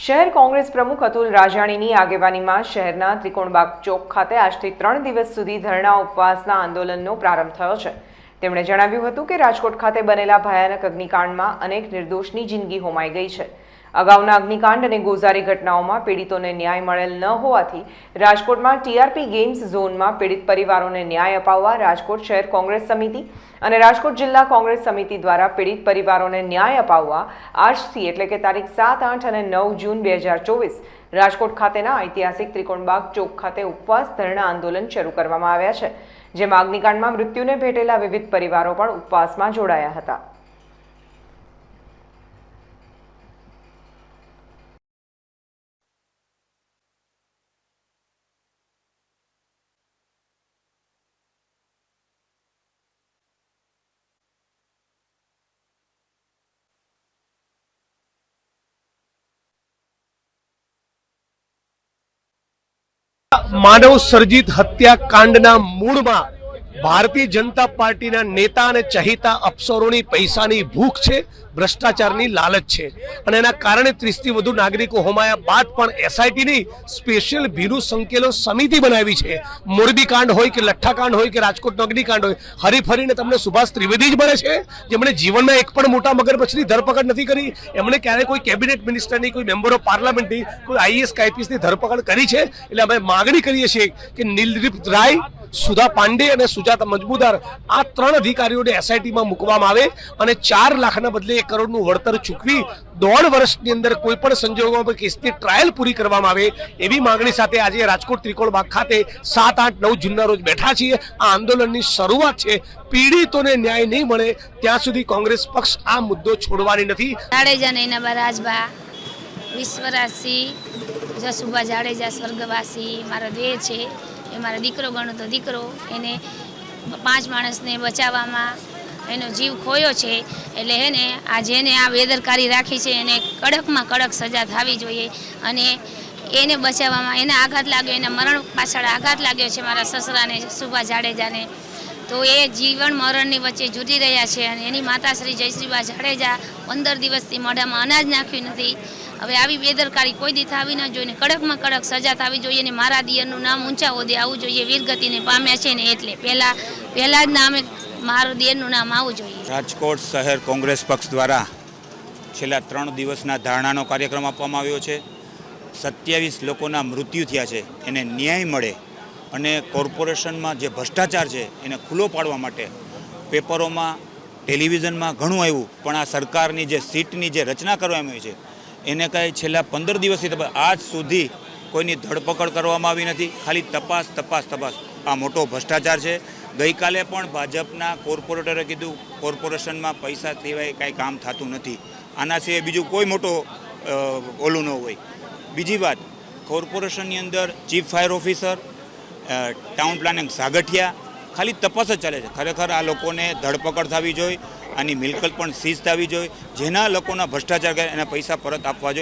શહેર કોંગ્રેસ પ્રમુખ અતુલ રાજાણીની આગેવાનીમાં શહેરના ત્રિકોણબાગ ચોક ખાતે આજથી ત્રણ દિવસ સુધી ધરણા ઉપવાસના આંદોલનનો પ્રારંભ થયો છે. તેમણે જણાવ્યું હતું કે રાજકોટ ખાતે બનેલા ભયાનક અગ્નિકાંડમાં અનેક નિર્દોષની જિંદગી હોમાઈ ગઈ છે. અગાઉના અગ્નિકાંડ અને ગોઝારી ઘટનાઓમાં પીડિતોને ન્યાય મળેલ ન હોવાથી રાજકોટમાં ટીઆરપી ગેમ્સ ઝોનમાં પીડિત પરિવારોને ન્યાય અપાવવા રાજકોટ શહેર કોંગ્રેસ સમિતિ અને રાજકોટ જિલ્લા કોંગ્રેસ સમિતિ દ્વારા પીડિત પરિવારોને ન્યાય અપાવવા આજથી એટલે કે તારીખ સાત, આઠ અને નવ જૂન બે હજાર ચોવીસ રાજકોટ ખાતેના ઐતિહાસિક ત્રિકોણબાગ ચોક ખાતે ઉપવાસ ધરણા આંદોલન શરૂ કરવામાં આવ્યા છે, જેમાં અગ્નિકાંડમાં મૃત્યુને ભેટેલા વિવિધ પરિવારો પણ ઉપવાસમાં જોડાયા હતા. માનવ સર્જિત હત્યાકાંડના મૂળમાં ભારતીય જનતા પાર્ટીના નેતા અને ચહિતા અફસરોની પૈસાની ભૂખ છે, ભ્રષ્ટાચારની લાલચ છે. અને એના કારણે ત્રીસથી વધુ નાગરિકો હોમાયા બાદ પણ એસઆઈટીની સ્પેશિયલ ભીરુ સંકેલો સમિતિ બનાવી છે. મોરબી કાંડ હોય કે લઠ્ઠાકાંડ હોય કે રાજકોટનો અગ્નિકાંડ હોય, હરીફરીને તમને સુભાષ ત્રિવેદી જ મળે છે, જેમણે જીવનમાં એક પણ મોટા મગરમચ્છની ધરપકડ નથી કરી. એમણે ક્યારેય કોઈ કેબિનેટ મિનિસ્ટરની, કોઈ મેમ્બર ઓફ પાર્લામેન્ટની, કોઈ આઈએસ આઈપીએસની ધરપકડ કરી છે. એટલે અમે માગણી કરીએ છીએ કે નિલદીપ રાય સુધા પાંડે અને સુજાતા મજમુદાર આ ત્રણ અધિકારીઓને એસઆઈટીમાં મૂકવામાં આવે અને ચાર લાખના બદલે એક કરોડનું વળતર ચૂકવી દોઢ વર્ષની અંદર કોઈ પણ સંજોગોમાં કેસની ટ્રાયલ પૂરી કરવામાં આવે એવી માંગણી સાથે આજે રાજકોટ ત્રિકોણ બાગ ખાતે સાત, આઠ, નવ જૂનના રોજ બેઠા છીએ. આ આંદોલનની શરૂઆત છે. પીડિતોને ન્યાય નહીં મળે ત્યાં સુધી કોંગ્રેસ પક્ષ આ મુદ્દો છોડવાની નથી. જાડેજા જસુભા જાડેજા, સ્વર્ગવાસી, મારા દે છે. એ મારા દીકરો ગણો તો દીકરો, એને પાંચ માણસને બચાવવામાં એનો જીવ ખોયો છે, એટલે એને આ જેને આ બેદરકારી રાખી છે, એને કડકમાં કડક સજા થવી જોઈએ અને એને બચાવવામાં એને આઘાત લાગ્યો, એના મરણ પાછળ આઘાત લાગ્યો છે મારા સસરાને, સુભા જાડેજાને. તો એ જીવન મરણની વચ્ચે જૂટી રહ્યા છે અને એની માતાશ્રી જયશ્રીબા જાડેજા પંદર દિવસથી મોઢામાં અનાજ નાખ્યું નથી. હવે આવી બેદરકારી કોઈ દી થવી ન જોઈએ કડકમાં કડક સજા થવી જોઈએ ને મારા દિયરનું નામ ઊંચા હોદે આવવું જોઈએ, વીરગતિને પામ્યા છે ને એટલે પહેલાં પહેલાં જ નામે મારું દિયરનું નામ આવવું જોઈએ. રાજકોટ શહેર કોંગ્રેસ પક્ષ દ્વારા છેલ્લા ત્રણ દિવસના ધારણાનો કાર્યક્રમ આપવામાં આવ્યો છે. સત્યાવીસ લોકોના મૃત્યુ થયા છે. એને ન્યાય મળે અને કોર્પોરેશનમાં જે ભ્રષ્ટાચાર છે એને ખુલ્લો પાડવા માટે પેપરોમાં, ટેલિવિઝનમાં ઘણું આવ્યું. પણ આ સરકારની જે સીટની જે રચના કરવામાં આવી છે એને કાંઈ છેલ્લા પંદર દિવસથી આજ સુધી કોઈની ધરપકડ કરવામાં આવી નથી. ખાલી તપાસ તપાસ તપાસ. આ મોટો ભ્રષ્ટાચાર છે. ગઈકાલે પણ ભાજપના કોર્પોરેટરે કીધું, કોર્પોરેશનમાં પૈસા સિવાય કાંઈ કામ થતું નથી. આના સિવાય બીજું કોઈ મોટો ઓલું ન હોય. બીજી વાત, કોર્પોરેશનની અંદર chief fire officer town planning Sagathiya, ખાલી તપાસ જ ચાલે છે. ખરેખર આ લોકોને ધરપકડ થવી જોઈએ. આની મિલકત પણ સીઝ થવી જોઈએ. જેના લોકોના ભ્રષ્ટાચાર કરે એના પૈસા પરત આપવા જોઈએ.